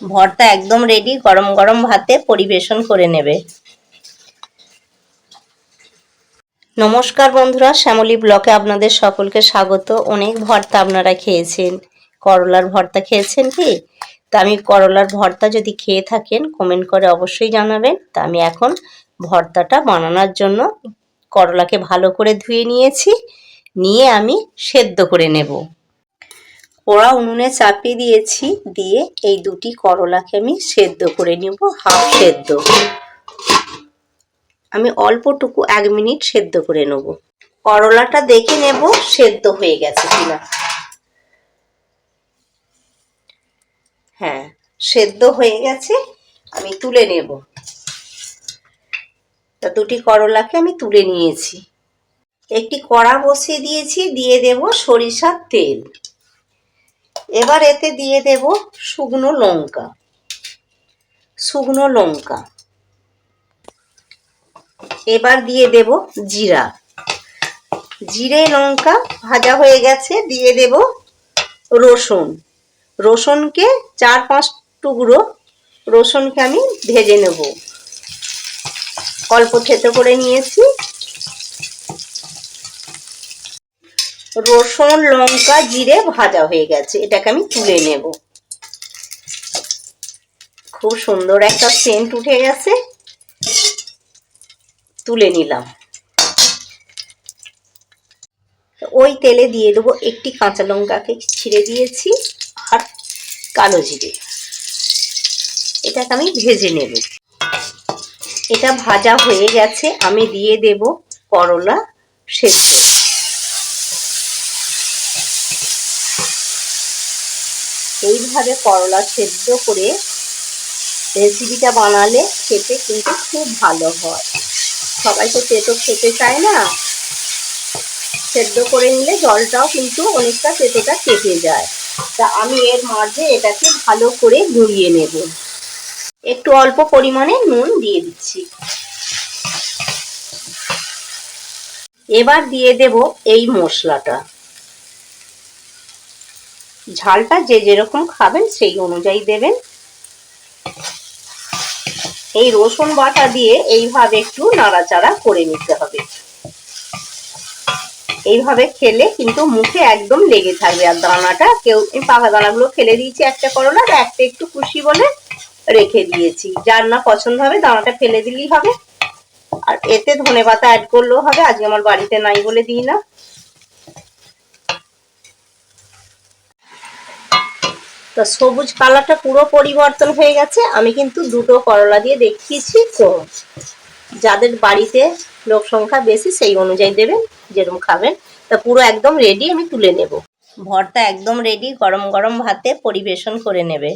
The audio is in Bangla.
ভর্তা একদম রেডি গরম গরম ভাতে পরিবেশন করে নেবে। নমস্কার বন্ধুরা, শ্যামলী ব্লকে আপনাদের সকলকে স্বাগত। অনেক ভর্তা আপনারা খেয়েছেন। করলার ভর্তা খেয়েছেন কি? তা আমি করলার ভর্তা যদি খেয়ে থাকেন কমেন্ট করে অবশ্যই জানাবেন। তা আমি এখন ভর্তাটা বানানোর জন্য করলাকে ভালো করে ধুয়ে নিয়েছি। নিয়ে আমি সেদ্ধ করে নেব। কড়া উনুনে চাপিয়ে দিয়েছি, দিয়ে এই দুটি করলাকে আমি সেদ্ধ করে নিব, হাফ সেদ্ধ। আমি অল্পটুকু এক মিনিট সেদ্ধ করে নেব। করলাটা দেখে নেব সেদ্ধ হয়ে গেছে কিনা। হ্যাঁ সেদ্ধ হয়ে গেছে, আমি তুলে নেব। তা দুটি করলাকে আমি তুলে নিয়েছি। একটি কড়া বসিয়ে দিয়েছি, দিয়ে দেব সরিষার তেল। এবার এতে দিয়ে দেব শুকনো লঙ্কা। শুকনো লঙ্কা। এবার দিয়ে দেব জিরা। জিরে লঙ্কা ভাজা হয়ে গেছে, দিয়ে দেব রসুন। রসুনকে চার পাঁচ টুকরো, রসুনকে আমি ভেজে নেব। অল্প থেতো করে নিয়েছি। রসুন, লঙ্কা, জিরে ভাজা হয়ে গেছে। এটাকে আমি তুলে নেব। খুব সুন্দর একটা সেন্ট উঠে গেছে। তুলে নিলাম। ওই তেলে দিয়ে দেবো একটি কাঁচা লঙ্কাকে ছিঁড়ে দিয়েছি আর কালো জিরে। এটাকে আমি ভেজে নেব। এটা ভাজা হয়ে গেছে। আমি দিয়ে দেব করলা সেদ্ধ। এইভাবে করলা সেদ্ধ করে রেসিপিটা বানালে খেতে কিন্তু খুব ভালো হয়। সবাই তো তেতো খেতে চায় না। সেদ্ধ করে নিলে জলটাও কিন্তু অনেকটা তেতোটা কেটে যায়। তা আমি এর মাঝে এটাকে ভালো করে গুঁড়িয়ে নেব। একটু অল্প পরিমাণে নুন দিয়ে দিচ্ছি। এবার দিয়ে দেব এই মশলাটা। ঝালটা যে যেরকম খাবেন সেই অনুযায়ী দেবেন। এই রসুন বাটা দিয়ে এইভাবে একটু নাড়াচাড়া করে নিতে হবে। এইভাবে খেলে কিন্তু মুখে একদম লেগে থাকবে আর দানাটা। কেউ পাকা দানাগুলো ফেলে দিয়েছি একটা করোনা আর একটা একটু খুশি বলে রেখে দিয়েছি। যার না পছন্দ হবে দানাটা ফেলে দিলেই হবে। আর এতে ধনে পাতা অ্যাড করলেও হবে। আজকে আমার বাড়িতে নাই বলে দিই না। তো সবুজ কালারটা পুরো পরিবর্তন হয়ে গেছে। আমি কিন্তু দুটো করলা দিয়ে দেখিয়েছি। তো যাদের বাড়িতে লোক সংখ্যা বেশি, সেই অনুযায়ী দেবেন, যেরকম খাবেন। তা পুরো একদম রেডি আমি তুলে নেব। ভর্তা একদম রেডি গরম গরম ভাতে পরিবেশন করে নেবে।